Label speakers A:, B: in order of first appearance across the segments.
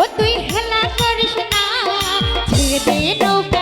A: ও তুই হেলা করিস না। ছেড়ে দে নৌকা।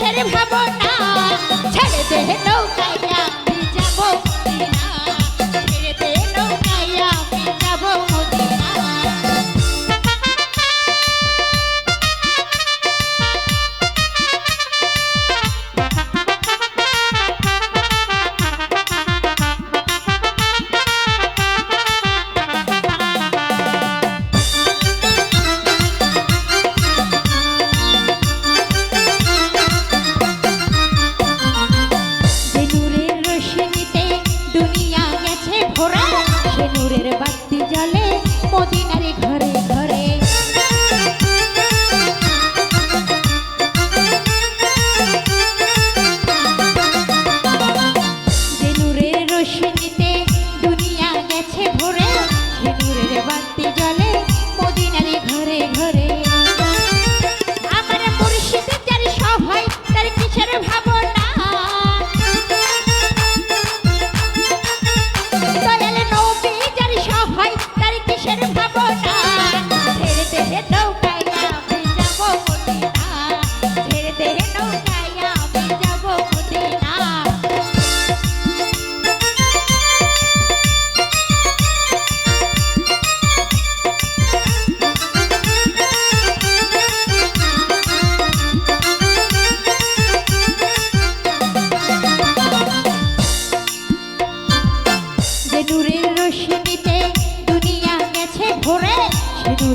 A: মানুষের ভাবনা dunia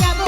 A: যাব